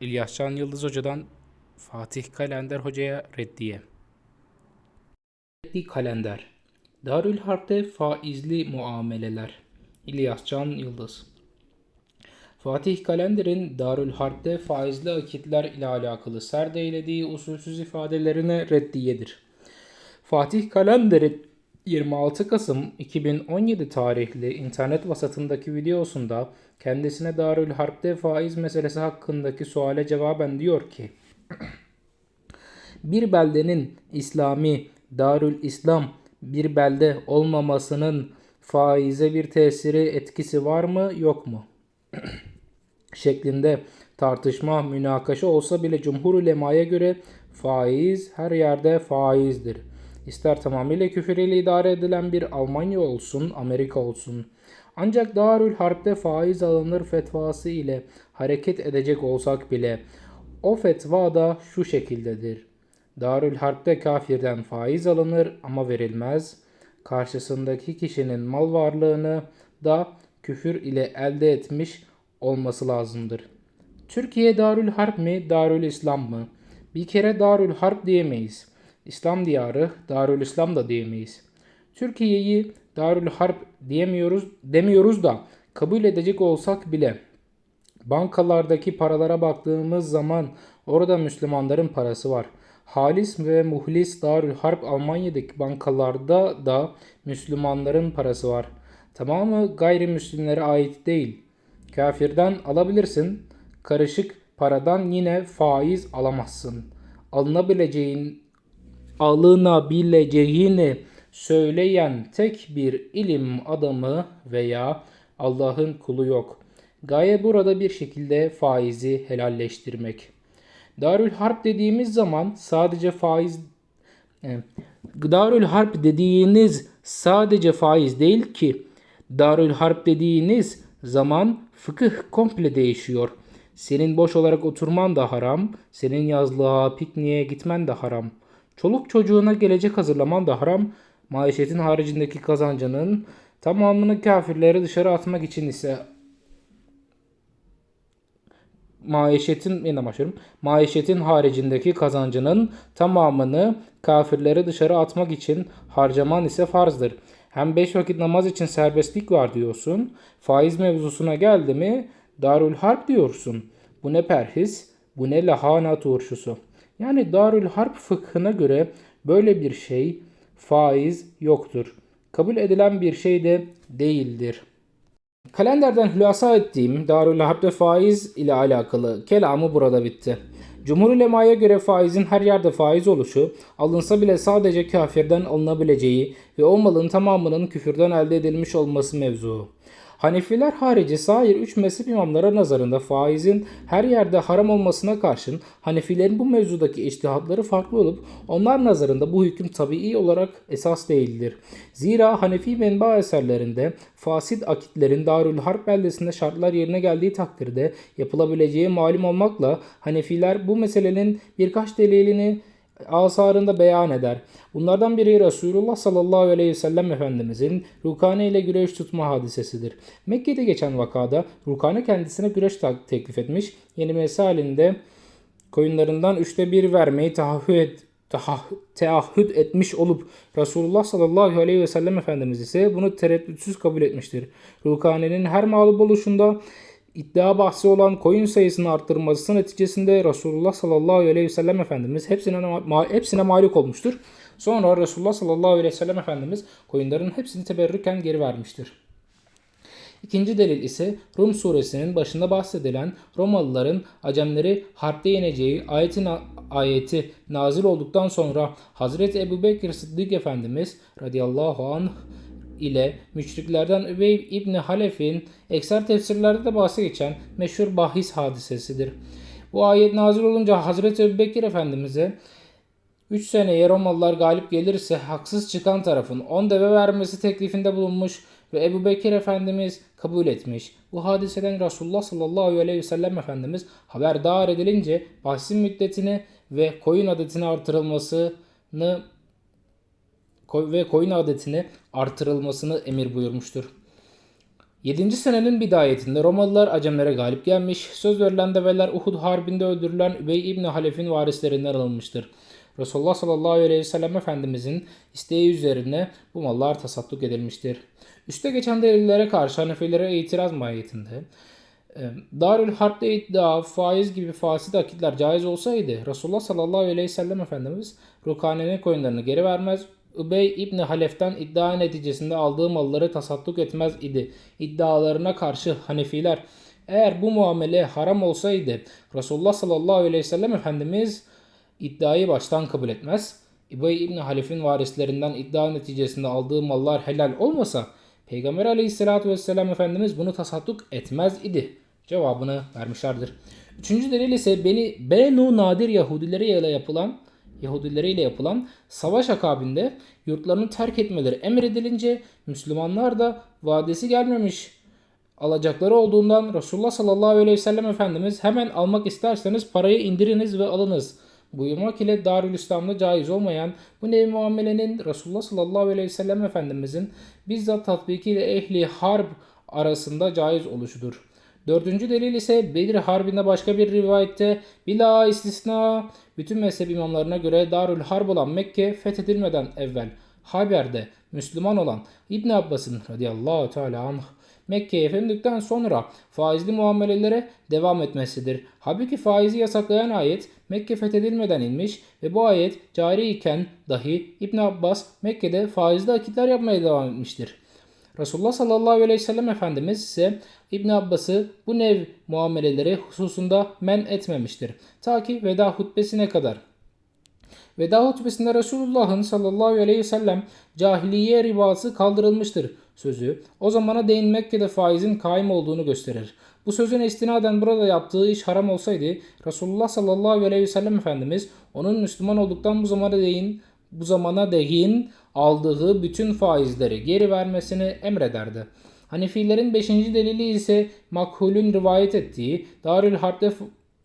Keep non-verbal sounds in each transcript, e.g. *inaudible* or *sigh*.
İlyascan Yıldız Hoca'dan Fatih Kalender Hoca'ya reddiye. Reddi Kalender Darül Harp'te faizli muameleler İlyascan Yıldız Fatih Kalender'in Darül Harp'te faizli akitler ile alakalı serdeylediği usulsüz ifadelerine reddiyedir. Fatih Kalender'in 26 Kasım 2017 tarihli internet vasatındaki videosunda kendisine Darül Harp'te faiz meselesi hakkındaki suale cevaben diyor ki bir beldenin İslami Darül İslam bir belde olmamasının faize bir tesiri etkisi var mı yok mu? *clears throat* şeklinde tartışma, münakaşa olsa bile cumhur ulemaya göre faiz her yerde faizdir. İster tamamıyla küfür ile idare edilen bir Almanya olsun, Amerika olsun. Ancak Darül Harp'te faiz alınır fetvası ile hareket edecek olsak bile o fetva da şu şekildedir. Darül Harp'te kafirden faiz alınır ama verilmez. Karşısındaki kişinin mal varlığını da küfür ile elde etmiş olması lazımdır. Türkiye Darül Harp mi, Darül İslam mı? Bir kere Darül Harp diyemeyiz. İslam diyarı Darül İslam da diyemeyiz. Türkiye'yi Darül Harp diyemiyoruz demiyoruz da kabul edecek olsak bile bankalardaki paralara baktığımız zaman orada Müslümanların parası var. Halis ve Muhlis Darül Harp Almanya'daki bankalarda da Müslümanların parası var. Tamamı gayrimüslimlere ait değil. Kafirden alabilirsin. Karışık paradan yine faiz alamazsın. Alınabileceğin alınabileceğini söyleyen tek bir ilim adamı veya Allah'ın kulu yok. Gaye burada bir şekilde faizi helalleştirmek. Darül Harp dediğimiz zaman sadece faiz e, Darül Harp dediğiniz sadece faiz değil ki. Darül Harp dediğiniz zaman fıkıh komple değişiyor. Senin boş olarak oturman da haram, senin yazlığa, pikniğe gitmen de haram. Çoluk çocuğuna gelecek hazırlaman da haram. Maişetin haricindeki kazancının tamamını kafirleri dışarı atmak için ise maişetin yeniden başlıyorum. Maişetin haricindeki kazancının tamamını kafirleri dışarı atmak için harcaman ise farzdır. Hem 5 vakit namaz için serbestlik var diyorsun. Faiz mevzusuna geldi mi Darül Harp diyorsun. Bu ne perhis, bu ne lahana turşusu. Yani Darül Harp fıkhına göre böyle bir şey faiz yoktur. Kabul edilen bir şey de değildir. Kalenderden hülasa ettiğim Darül Harp'te faiz ile alakalı kelamı burada bitti. Cumhur ulemaya göre faizin her yerde faiz oluşu, alınsa bile sadece kafirden alınabileceği ve o malın tamamının küfürden elde edilmiş olması mevzu. Hanefiler harici sair üç mezhep imamlara nazarında faizin her yerde haram olmasına karşın Hanefilerin bu mevzudaki iştihatları farklı olup onlar nazarında bu hüküm tabii olarak esas değildir. Zira Hanefi menba eserlerinde fasit akitlerin Darül Harp beldesinde şartlar yerine geldiği takdirde yapılabileceği malum olmakla Hanefiler bu meselenin birkaç delilini asarında beyan eder. Bunlardan biri Resulullah sallallahu aleyhi ve sellem Efendimizin Rukane ile güreş tutma hadisesidir. Mekke'de geçen vakada Rukane kendisine güreş teklif etmiş. Yeni mesalinde koyunlarından üçte bir vermeyi taahhüt, teahhüt etmiş olup Resulullah sallallahu aleyhi ve sellem Efendimiz ise bunu tereddütsüz kabul etmiştir. Rukane'nin her mağlup oluşunda iddia bahsi olan koyun sayısını arttırması neticesinde Resulullah sallallahu aleyhi ve sellem Efendimiz hepsine, hepsine malik olmuştur. Sonra Resulullah sallallahu aleyhi ve sellem Efendimiz koyunların hepsini teberrüken geri vermiştir. İkinci delil ise Rum suresinin başında bahsedilen Romalıların Acemleri harpte yeneceği ayetin ayeti nazil olduktan sonra Hazreti Ebu Bekir Sıddık Efendimiz radıyallahu anh ile müşriklerden Übey İbni Halef'in ekser tefsirlerde de bahse geçen meşhur bahis hadisesidir. Bu ayet nazil olunca Hazreti Ebubekir Efendimiz'e 3 seneye Romalılar galip gelirse haksız çıkan tarafın 10 deve vermesi teklifinde bulunmuş ve Ebu Bekir Efendimiz kabul etmiş. Bu hadiseden Resulullah sallallahu aleyhi ve sellem Efendimiz haberdar edilince bahsin müddetini ve koyun adetini artırılmasını ve koyun adetini artırılmasını emir buyurmuştur. 7. senenin bidayetinde Romalılar Acemlere galip gelmiş, söz verilen develer Uhud Harbi'nde öldürülen Übey İbni Halef'in varislerinden alınmıştır. Resulullah sallallahu aleyhi ve sellem Efendimizin isteği üzerine bu mallar tasadduk edilmiştir. Üste geçen delillere karşı Hanefilere itiraz mahiyetinde e, Darül Harp'te iddia, faiz gibi fasit akitler caiz olsaydı Resulullah sallallahu aleyhi ve sellem Efendimiz Rukane'nin koyunlarını geri vermez, Übey İbni Halef'ten iddia neticesinde aldığı malları tasadduk etmez idi. İddialarına karşı Hanefiler eğer bu muamele haram olsaydı Resulullah sallallahu aleyhi ve sellem Efendimiz iddiayı baştan kabul etmez. İbey İbni Halef'in varislerinden iddia neticesinde aldığı mallar helal olmasa Peygamber aleyhissalatü vesselam Efendimiz bunu tasadduk etmez idi. Cevabını vermişlerdir. Üçüncü delil ise beni Benu Nadir Yahudileriyle yapılan Yahudileriyle yapılan savaş akabinde yurtlarını terk etmeleri emredilince Müslümanlar da vadesi gelmemiş alacakları olduğundan Resulullah sallallahu aleyhi ve sellem Efendimiz hemen almak isterseniz parayı indiriniz ve alınız buyurmak ile Darülislam'da caiz olmayan bu nevi muamelenin Resulullah sallallahu aleyhi ve sellem Efendimizin bizzat tatbiki ile ehli harp arasında caiz oluşudur. Dördüncü delil ise Bedir Harbi'nde başka bir rivayette bila istisna bütün mezhep imamlarına göre Darül Harp olan Mekke fethedilmeden evvel Haber'de Müslüman olan İbn Abbas'ın radıyallahu teala anh Mekke'ye fethedildikten sonra faizli muamelelere devam etmesidir. Halbuki faizi yasaklayan ayet Mekke fethedilmeden inmiş ve bu ayet cari iken dahi İbn Abbas Mekke'de faizli akitler yapmaya devam etmiştir. Resulullah sallallahu aleyhi ve sellem Efendimiz ise İbn Abbas'ı bu nev muameleleri hususunda men etmemiştir. Ta ki veda hutbesine kadar. Veda hutbesinde Resulullah'ın sallallahu aleyhi ve sellem cahiliye ribası kaldırılmıştır sözü o zamana değin Mekke'de faizin kaim olduğunu gösterir. Bu sözün istinaden burada yaptığı iş haram olsaydı Resulullah sallallahu aleyhi ve sellem Efendimiz onun Müslüman olduktan bu zamana değin bu zamana değin aldığı bütün faizleri geri vermesini emrederdi. Hanefilerin 5. delili ise makhulün rivayet ettiği Darül Harp'te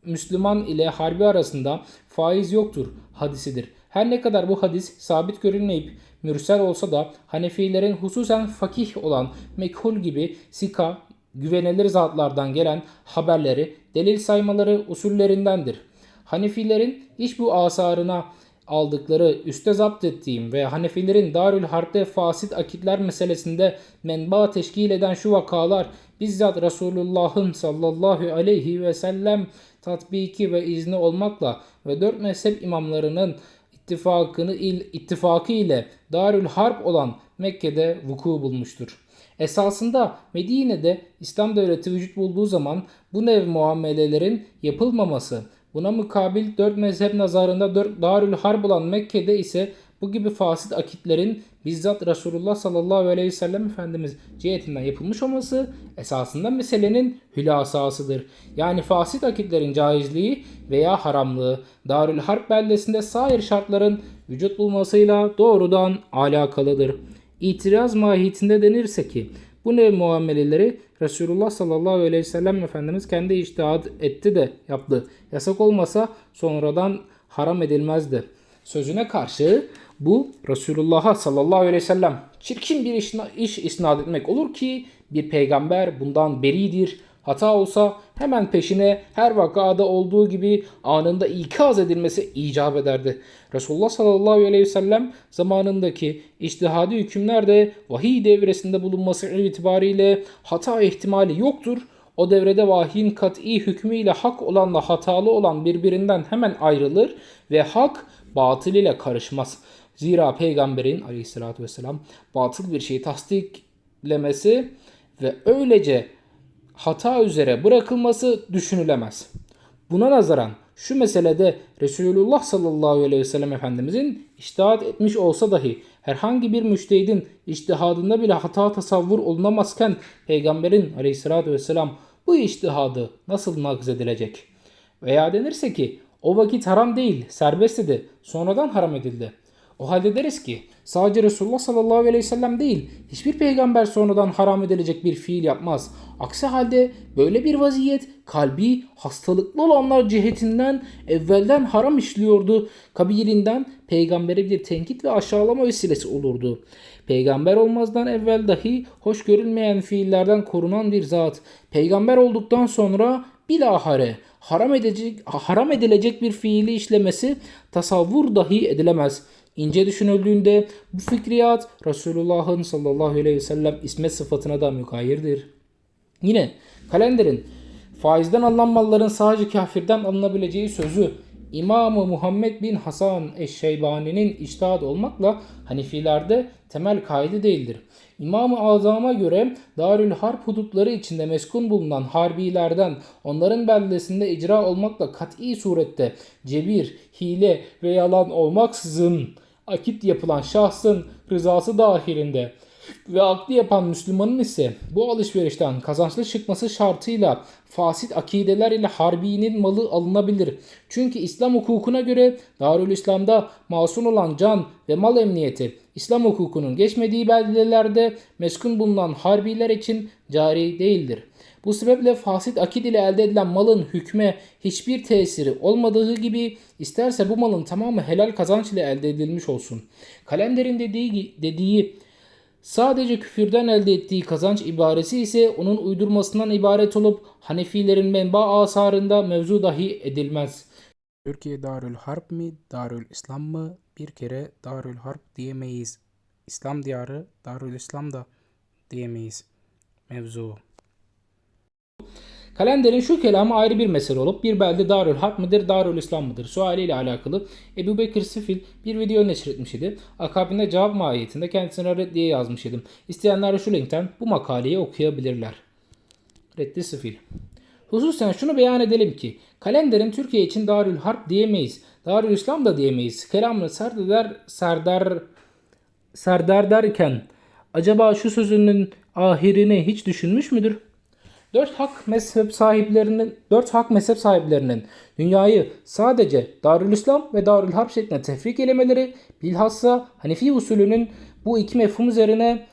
Müslüman ile harbi arasında faiz yoktur hadisidir. Her ne kadar bu hadis sabit görülmeyip mürsel olsa da Hanefilerin hususen fakih olan mekhul gibi sika, güvenilir zatlardan gelen haberleri delil saymaları usullerindendir. Hanefilerin iş bu asarına aldıkları üste zapt ettiğim ve Hanefilerin Darül Harp'te fasit akitler meselesinde menba teşkil eden şu vakalar bizzat Resulullah'ın sallallahu aleyhi ve sellem tatbiki ve izni olmakla ve dört mezhep imamlarının ittifakını il, ittifakı ile Darül Harp olan Mekke'de vuku bulmuştur. Esasında Medine'de İslam devleti vücut bulduğu zaman bu nev muamelelerin yapılmaması, buna mukabil dört mezhep nazarında dört Darül Harp olan Mekke'de ise bu gibi fasit akitlerin bizzat Resulullah sallallahu aleyhi ve sellem Efendimiz cihetinden yapılmış olması esasında meselenin hülasasıdır. Yani fasit akitlerin caizliği veya haramlığı Darül Harp beldesinde sair şartların vücut bulmasıyla doğrudan alakalıdır. İtiraz mahiyetinde denirse ki bu nev muameleleri Resulullah sallallahu aleyhi ve sellem Efendimiz kendi iştihad etti de yaptı. Yasak olmasa sonradan haram edilmezdi. Sözüne karşı bu Resulullah'a sallallahu aleyhi ve sellem çirkin bir iş, iş isnat etmek olur ki bir peygamber bundan beridir. Hata olsa hemen peşine her vakada olduğu gibi anında ikaz edilmesi icap ederdi. Resulullah sallallahu aleyhi ve sellem zamanındaki iştihadi hükümlerde vahiy devresinde bulunması itibariyle hata ihtimali yoktur. O devrede vahyin kat'i hükmüyle hak olanla hatalı olan birbirinden hemen ayrılır ve hak batıl ile karışmaz. Zira peygamberin aleyhissalatü vesselam batıl bir şeyi tasdiklemesi ve öylece hata üzere bırakılması düşünülemez. Buna nazaran şu meselede Resulullah sallallahu aleyhi ve sellem Efendimizin iştihat etmiş olsa dahi herhangi bir müştehidin iştihadında bile hata tasavvur olunamazken Peygamberin aleyhissalatü vesselam bu iştihadı nasıl nakz edilecek? Veya denirse ki o vakit haram değil serbest idi sonradan haram edildi. O halde deriz ki sadece Resulullah sallallahu aleyhi ve sellem değil hiçbir peygamber sonradan haram edilecek bir fiil yapmaz. Aksi halde böyle bir vaziyet kalbi hastalıklı olanlar cihetinden evvelden haram işliyordu. Kabilinden peygambere bir tenkit ve aşağılama vesilesi olurdu. Peygamber olmazdan evvel dahi hoş görülmeyen fiillerden korunan bir zat. Peygamber olduktan sonra bilahare haram edecek haram edilecek bir fiili işlemesi tasavvur dahi edilemez. İnce düşünüldüğünde bu fikriyat Resulullah'ın sallallahu aleyhi ve sellem ismet sıfatına da mukayirdir. Yine kalenderin faizden alınan malların sadece kafirden alınabileceği sözü İmam-ı Muhammed bin Hasan Eşşeybani'nin içtihadı olmakla Hanifilerde temel kaide değildir. İmam-ı Azam'a göre Darül Harp hudutları içinde meskun bulunan harbilerden onların beldesinde icra olmakla kat'i surette cebir, hile ve yalan olmaksızın akit yapılan şahsın rızası dahilinde ve akli yapan Müslümanın ise bu alışverişten kazançlı çıkması şartıyla fasit akideler ile harbinin malı alınabilir. Çünkü İslam hukukuna göre Darülislam'da masum olan can ve mal emniyeti İslam hukukunun geçmediği beldelerde meskun bulunan harbiler için cari değildir. Bu sebeple fasit akid ile elde edilen malın hükme hiçbir tesiri olmadığı gibi isterse bu malın tamamı helal kazanç ile elde edilmiş olsun. Kalenderin dediği, dediği Sadece küfürden elde ettiği kazanç ibaresi ise onun uydurmasından ibaret olup Hanefilerin menba asarında mevzu dahi edilmez. Türkiye Darül Harp mi, Darül İslam mı? Bir kere Darül Harp diyemeyiz. İslam diyarı Darül İslam da diyemeyiz. Mevzu. Kalenderin şu kelamı ayrı bir mesele olup bir belde Darül Harp mıdır, Darül İslam mıdır sualiyle alakalı Ebu Bekir Sifil bir video neşretmiş idi. Akabinde cevap mahiyetinde kendisine reddiye yazmış idim. İsteyenler şu linkten bu makaleyi okuyabilirler. Reddi Sifil. Hususen şunu beyan edelim ki kalenderin Türkiye için Darül Harp diyemeyiz. Darül İslam da diyemeyiz. Kelamını serdeder, serdar, serdar derken acaba şu sözünün ahirini hiç düşünmüş müdür? Dört hak mezhep sahiplerinin dört hak mezhep sahiplerinin dünyayı sadece Darülislam ve Darül Harp şeklinde tefrik elemeleri bilhassa Hanefi usulünün bu iki mefhum üzerine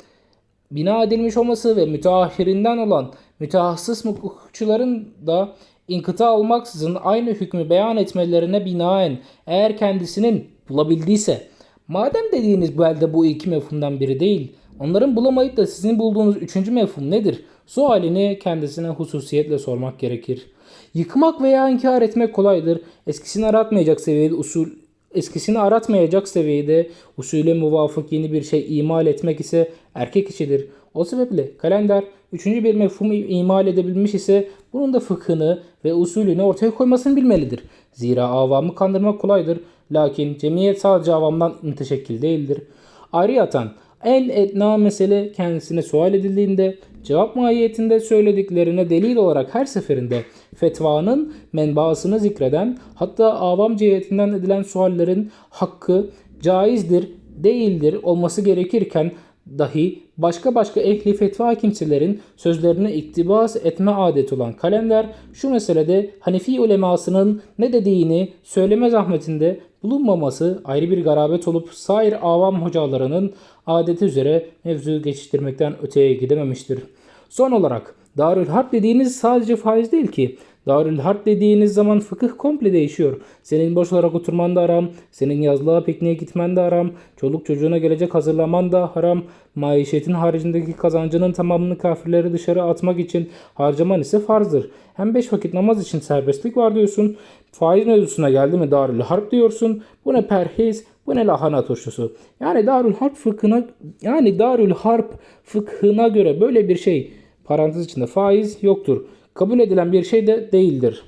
bina edilmiş olması ve müteahhirinden olan mütehassıs hukukçuların da inkıta olmaksızın aynı hükmü beyan etmelerine binaen eğer kendisinin bulabildiyse madem dediğiniz bu elde bu iki mefhumdan biri değil onların bulamayıp da sizin bulduğunuz üçüncü mefhum nedir? Sualini kendisine hususiyetle sormak gerekir. Yıkmak veya inkar etmek kolaydır. Eskisini aratmayacak seviyede usul eskisini aratmayacak seviyede usule muvafık yeni bir şey imal etmek ise erkek işidir. O sebeple kalender üçüncü bir mefhumu imal edebilmiş ise bunun da fıkhını ve usulünü ortaya koymasını bilmelidir. Zira avamı kandırmak kolaydır. Lakin cemiyet sadece avamdan müteşekkil değildir. Ayrıyeten en etna mesele kendisine sual edildiğinde cevap mahiyetinde söylediklerine delil olarak her seferinde fetvanın menbaasını zikreden hatta avam cihetinden edilen suallerin hakkı caizdir, değildir olması gerekirken dahi başka başka ehli fetva kimselerin sözlerine iktibas etme adeti olan kalender şu meselede Hanefi ulemasının ne dediğini söyleme zahmetinde bulunmaması ayrı bir garabet olup sair avam hocalarının adeti üzere mevzu geçiştirmekten öteye gidememiştir. Son olarak Darül Harp dediğiniz sadece faiz değil ki. Darül Harp dediğiniz zaman fıkıh komple değişiyor. Senin boş olarak oturman da haram, senin yazlığa pikniğe gitmen de haram, çoluk çocuğuna gelecek hazırlaman da haram, maişetin haricindeki kazancının tamamını kafirleri dışarı atmak için harcaman ise farzdır. Hem beş vakit namaz için serbestlik var diyorsun, faiz mevzusuna geldi mi Darül Harp diyorsun, bu ne perhiz, bu ne lahana turşusu. Yani Darül Harp fıkhına yani Darül Harp fıkhına göre böyle bir şey parantez içinde faiz yoktur. Kabul edilen bir şey de değildir.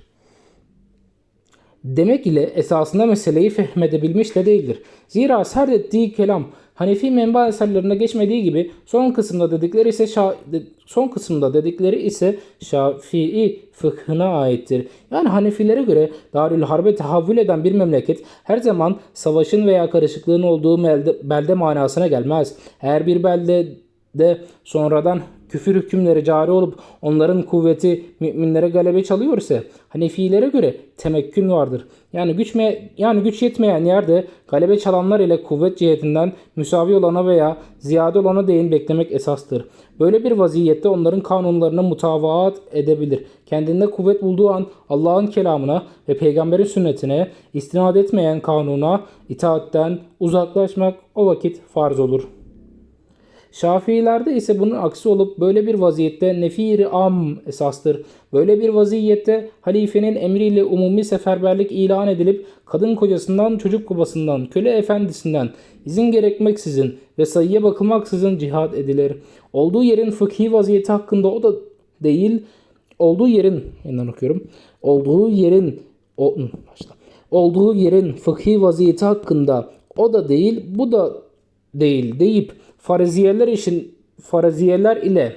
Demek ile esasında meseleyi fehmedebilmiş de değildir. Zira serdettiği kelam Hanefi menba eserlerine geçmediği gibi son kısımda dedikleri ise şa- son kısımda dedikleri ise Şafii fıkhına aittir. Yani Hanefilere göre Darül Harbe tahavvül eden bir memleket her zaman savaşın veya karışıklığın olduğu belde, belde manasına gelmez. Eğer bir belde de sonradan küfür hükümleri cari olup onların kuvveti müminlere galebe çalıyor ise Hanefilere göre temekkün vardır. Yani güç me yani güç yetmeyen yerde galebe çalanlar ile kuvvet cihetinden müsavi olana veya ziyade olana değin beklemek esastır. Böyle bir vaziyette onların kanunlarına mutavaat edebilir. Kendinde kuvvet bulduğu an Allah'ın kelamına ve peygamberin sünnetine istinad etmeyen kanuna itaatten uzaklaşmak o vakit farz olur.'' Şafiilerde ise bunun aksi olup böyle bir vaziyette nefiri am esastır. Böyle bir vaziyette halifenin emriyle umumi seferberlik ilan edilip kadın kocasından, çocuk babasından, köle efendisinden izin gerekmeksizin ve sayıya bakılmaksızın cihad edilir. Olduğu yerin fıkhi vaziyeti hakkında o da değil, olduğu yerin, yeniden okuyorum, olduğu yerin, o, başla. olduğu yerin fıkhi vaziyeti hakkında o da değil, bu da değil deyip faraziyeler işin faraziyeler ile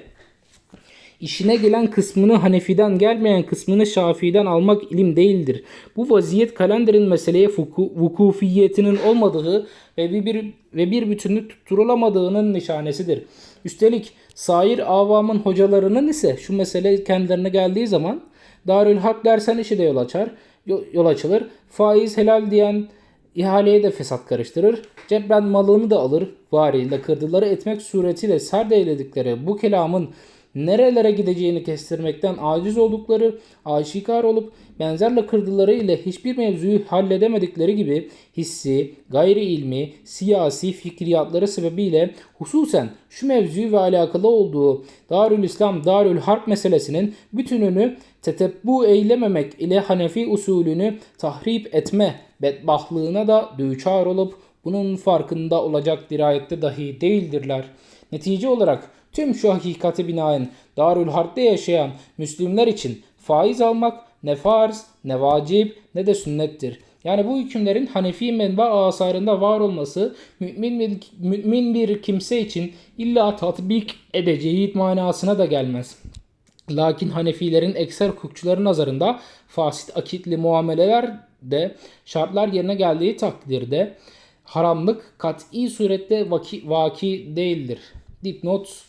işine gelen kısmını Hanefi'den gelmeyen kısmını Şafii'den almak ilim değildir. Bu vaziyet kalenderin meseleye fuku, vukufiyetinin olmadığı ve bir, bir ve bir bütünlük tutturulamadığının nişanesidir. Üstelik sair avamın hocalarının ise şu mesele kendilerine geldiği zaman Darül Harp dersen işi de yol açar, yol açılır. Faiz helal diyen İhaleye de fesat karıştırır. Cebren malını da alır. Variyle kırdıları etmek suretiyle serd eyledikleri bu kelamın nerelere gideceğini kestirmekten aciz oldukları aşikar olup benzerle kırdıları ile hiçbir mevzuyu halledemedikleri gibi hissi, gayri ilmi, siyasi fikriyatları sebebiyle hususen şu mevzuyu ve alakalı olduğu Darül İslam, Darül Harp meselesinin bütününü tetebbu eylememek ile Hanefi usulünü tahrip etme bedbahlığına da düçar olup bunun farkında olacak dirayette dahi değildirler. Netice olarak tüm şu hakikati binaen Darül Harp'te yaşayan Müslümanlar için faiz almak ne farz, ne vacip, ne de sünnettir. Yani bu hükümlerin Hanefi menba asarında var olması mümin bir, mümin bir kimse için illa tatbik edeceği manasına da gelmez. Lakin Hanefilerin ekser hukukçuların nazarında fasit akitli muameleler de şartlar yerine geldiği takdirde haramlık kat'i surette vaki, vaki değildir. Dipnot